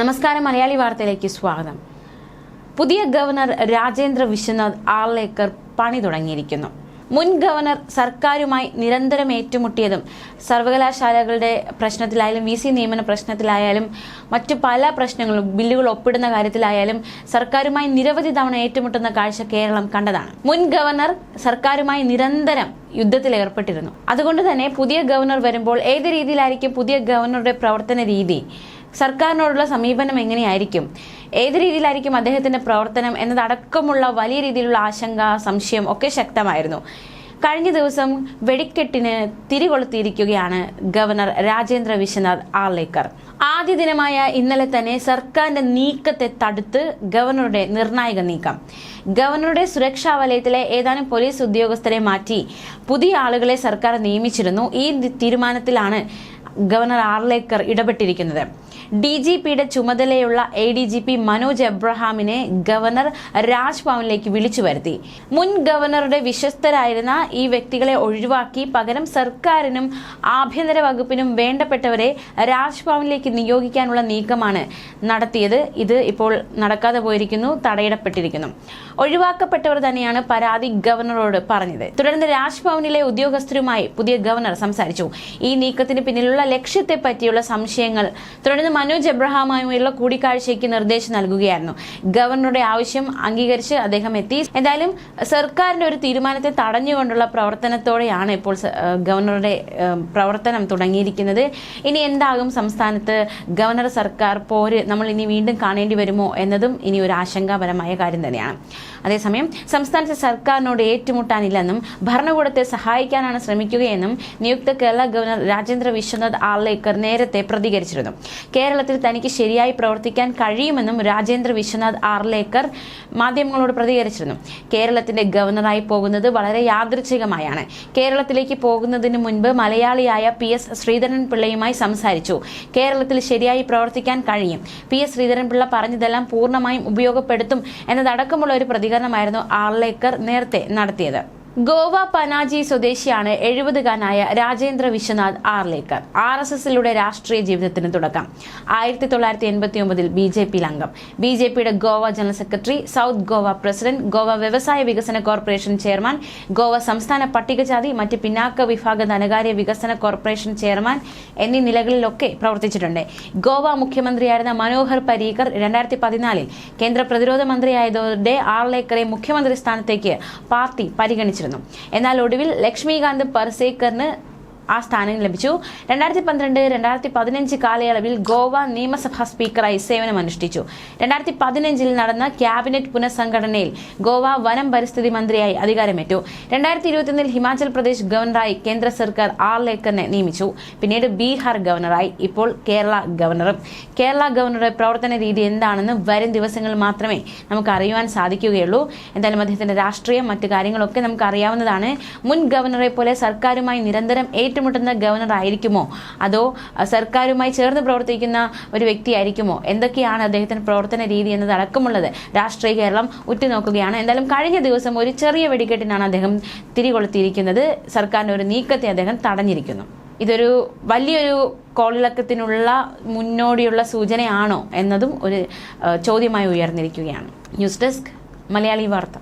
നമസ്കാരം മലയാളി വാർത്തയിലേക്ക് സ്വാഗതം. പുതിയ ഗവർണർ രാജേന്ദ്ര വിശ്വനാഥ് ആർലേക്കർ പണി തുടങ്ങിയിരിക്കുന്നു. മുൻ ഗവർണർ സർക്കാരുമായി നിരന്തരം ഏറ്റുമുട്ടിയതും സർവകലാശാലകളുടെ പ്രശ്നത്തിലായാലും വി സി നിയമന പ്രശ്നത്തിലായാലും മറ്റു പല പ്രശ്നങ്ങളും ബില്ലുകൾ ഒപ്പിടുന്ന കാര്യത്തിലായാലും സർക്കാരുമായി നിരവധി തവണ ഏറ്റുമുട്ടുന്ന കാഴ്ച കേരളം കണ്ടതാണ്. മുൻ ഗവർണർ സർക്കാരുമായി നിരന്തരം യുദ്ധത്തിൽ ഏർപ്പെട്ടിരുന്നു. അതുകൊണ്ട് തന്നെ പുതിയ ഗവർണർ വരുമ്പോൾ ഏത് രീതിയിലായിരിക്കും പുതിയ ഗവർണറുടെ പ്രവർത്തന രീതി? സർക്കാരിനോടുള്ള സമീപനം എങ്ങനെയായിരിക്കും? ഏത് രീതിയിലായിരിക്കും അദ്ദേഹത്തിന്റെ പ്രവർത്തനം എന്നതടക്കമുള്ള വലിയ രീതിയിലുള്ള ആശങ്ക സംശയം ഒക്കെ ശക്തമായിരുന്നു. കഴിഞ്ഞ ദിവസം വെടിക്കെട്ടിന് തിരികൊളുത്തിയിരിക്കുകയാണ് ഗവർണർ രാജേന്ദ്ര വിശ്വനാഥ് ആർലേക്കർ ആദ്യ ദിനമായ ഇന്നലെ തന്നെ സർക്കാരിന്റെ നീക്കത്തെ തടുത്ത് ഗവർണറുടെ നിർണായക നീക്കം. ഗവർണറുടെ സുരക്ഷാ വലയത്തിലെ ഏതാനും പോലീസ് ഉദ്യോഗസ്ഥരെ മാറ്റി പുതിയ ആളുകളെ സർക്കാർ നിയമിച്ചിരുന്നു. ഈ തീരുമാനത്തിലാണ് ഗവർണർ ആർലേക്കർ ഇടപെട്ടിരിക്കുന്നത്. ഡി ജി പിയുടെ ചുമതലയുള്ള A D G P Manoj എബ്രഹാമിനെ governor രാജ്ഭവനിലേക്ക് വിളിച്ചു വരുത്തി. മുൻ ഗവർണറുടെ വിശ്വസ്തരായിരുന്ന ഈ വ്യക്തികളെ ഒഴിവാക്കി പകരം സർക്കാരിനും ആഭ്യന്തര വകുപ്പിനും വേണ്ടപ്പെട്ടവരെ രാജ്ഭവനിലേക്ക് നിയോഗിക്കാനുള്ള നീക്കമാണ് നടത്തിയത്. ഇത് ഇപ്പോൾ നടക്കാതെ പോയിരിക്കുന്നു തടയിടപ്പെട്ടിരിക്കുന്നു. ഒഴിവാക്കപ്പെട്ടവർ തന്നെയാണ് പരാതി ഗവർണറോട് പറഞ്ഞത്. തുടർന്ന് രാജ്ഭവനിലെ ഉദ്യോഗസ്ഥരുമായി പുതിയ ഗവർണർ സംസാരിച്ചു. ഈ നീക്കത്തിന് പിന്നിലുള്ള ലക്ഷ്യത്തെ പറ്റിയുള്ള സംശയങ്ങൾ മനോജ് എബ്രഹാമുമായുള്ള കൂടിക്കാഴ്ചയ്ക്ക് നിർദ്ദേശം നൽകുകയായിരുന്നു. ഗവർണറുടെ ആവശ്യം അംഗീകരിച്ച് അദ്ദേഹം എത്തി. എന്തായാലും സർക്കാരിന്റെ ഒരു തീരുമാനത്തെ തടഞ്ഞുകൊണ്ടുള്ള പ്രവർത്തനത്തോടെയാണ് ഇപ്പോൾ ഗവർണറുടെ പ്രവർത്തനം തുടങ്ങിയിരിക്കുന്നത്. ഇനി എന്താകും സംസ്ഥാനത്ത് ഗവർണർ സർക്കാർ പോര് നമ്മൾ ഇനി വീണ്ടും കാണേണ്ടി വരുമോ എന്നതും ഇനി ഒരു ആശങ്കാപരമായ കാര്യം തന്നെയാണ്. അതേസമയം സംസ്ഥാനത്തെ സർക്കാരിനോട് ഏറ്റുമുട്ടാനില്ലെന്നും ഭരണകൂടത്തെ സഹായിക്കാനാണ് ശ്രമിക്കുകയെന്നും നിയുക്ത കേരള ഗവർണർ രാജേന്ദ്ര വിശ്വനാഥ് ആർലേക്കർ നേരത്തെ പ്രതികരിച്ചിരുന്നു. കേരളത്തിൽ തനിക്ക് ശരിയായി പ്രവർത്തിക്കാൻ കഴിയുമെന്നും രാജേന്ദ്ര വിശ്വനാഥ് ആർലേക്കർ മാധ്യമങ്ങളോട് പ്രതികരിച്ചിരുന്നു. കേരളത്തിന്റെ ഗവർണറായി പോകുന്നത് വളരെ യാദൃച്ഛികമായാണ്. കേരളത്തിലേക്ക് പോകുന്നതിന് മുൻപ് മലയാളിയായ പി എസ് ശ്രീധരൻ പിള്ളയുമായി സംസാരിച്ചു. കേരളത്തിൽ ശരിയായി പ്രവർത്തിക്കാൻ കഴിയും. പി എസ് ശ്രീധരൻപിള്ള പറഞ്ഞതെല്ലാം പൂർണമായും ഉപയോഗപ്പെടുത്തും എന്നതടക്കമുള്ള ഒരു പ്രതികരണമായിരുന്നു ആർലേക്കർ നേരത്തെ നടത്തിയത്. ഗോവ പനാജി സ്വദേശിയാണ് എഴുപതുകാരനായ രാജേന്ദ്ര വിശ്വനാഥ് ആർലേക്കർ ആർ എസ് എസിലൂടെ രാഷ്ട്രീയ ജീവിതത്തിന് തുടക്കം. ആയിരത്തി തൊള്ളായിരത്തി എൺപത്തി ഒമ്പതിൽ ബി ജെ പിയിൽ അംഗം. ബി ജെ പിയുടെ Goa general secretary South Goa president Goa വ്യവസായ വികസന കോർപ്പറേഷൻ ചെയർമാൻ ഗോവ സംസ്ഥാന പട്ടികജാതി മറ്റ് പിന്നാക്ക വിഭാഗ ധനകാര്യ വികസന കോർപ്പറേഷൻ ചെയർമാൻ എന്നീ നിലകളിലൊക്കെ പ്രവർത്തിച്ചിട്ടുണ്ട്. ഗോവ മുഖ്യമന്ത്രിയായിരുന്ന മനോഹർ പരീക്കർ രണ്ടായിരത്തി പതിനാലിൽ കേന്ദ്ര പ്രതിരോധ മന്ത്രിയായതോടെ ആർലേക്കറെ മുഖ്യമന്ത്രി സ്ഥാനത്തേക്ക് പാർട്ടി പരിഗണിച്ചിരുന്നു. എന്നാൽ ഒടുവിൽ ലക്ഷ്മികാന്ത് പർസേക്കറിന് ആ സ്ഥാനം ലഭിച്ചു. രണ്ടായിരത്തി പന്ത്രണ്ട് രണ്ടായിരത്തി പതിനഞ്ച് കാലയളവിൽ ഗോവ നിയമസഭാ സ്പീക്കറായി സേവനമനുഷ്ഠിച്ചു രണ്ടായിരത്തി പതിനഞ്ചിൽ നടന്ന ക്യാബിനറ്റ് പുനഃസംഘടനയിൽ ഗോവ വനം പരിസ്ഥിതി മന്ത്രിയായി അധികാരമേറ്റു. രണ്ടായിരത്തി ഇരുപത്തിയൊന്നിൽ ഹിമാചൽ പ്രദേശ് ഗവർണറായി കേന്ദ്ര സർക്കാർ ആർ ലേക്കറിനെ നിയമിച്ചു. പിന്നീട് ബീഹാർ ഗവർണറായി ഇപ്പോൾ കേരള ഗവർണറും. കേരള ഗവർണറുടെ പ്രവർത്തന രീതി എന്താണെന്ന് വരും ദിവസങ്ങളിൽ മാത്രമേ നമുക്ക് അറിയുവാൻ സാധിക്കുകയുള്ളൂ. എന്തായാലും അദ്ദേഹത്തിന്റെ രാഷ്ട്രീയം മറ്റു കാര്യങ്ങളൊക്കെ നമുക്ക് അറിയാവുന്നതാണ്. മുൻ ഗവർണറെ പോലെ സർക്കാരുമായി നിരന്തരം ഏറ്റുമുട്ടുന്ന ഗവർണർ ആയിരിക്കുമോ അതോ സർക്കാരുമായി ചേർന്ന് പ്രവർത്തിക്കുന്ന ഒരു വ്യക്തിയായിരിക്കുമോ? എന്തൊക്കെയാണ് അദ്ദേഹത്തിന്റെ പ്രവർത്തന രീതി എന്നത് അടക്കമുള്ളത്? രാഷ്ട്രീയ കേരളം ഉറ്റുനോക്കുകയാണ്. എന്തായാലും കഴിഞ്ഞ ദിവസം ഒരു ചെറിയ വെടിക്കെട്ടിനാണ് അദ്ദേഹം തിരികൊളുത്തിയിരിക്കുന്നത്. സർക്കാരിന്റെ ഒരു നീക്കത്തെ അദ്ദേഹം തടഞ്ഞിരിക്കുന്നു. ഇതൊരു വലിയൊരു കോളിളക്കത്തിനുള്ള മുന്നോടിയുള്ള സൂചനയാണോ എന്നതും ഒരു ചോദ്യമായി ഉയർന്നിരിക്കുകയാണ്. ന്യൂസ് ഡെസ്ക് മലയാളി വാർത്ത.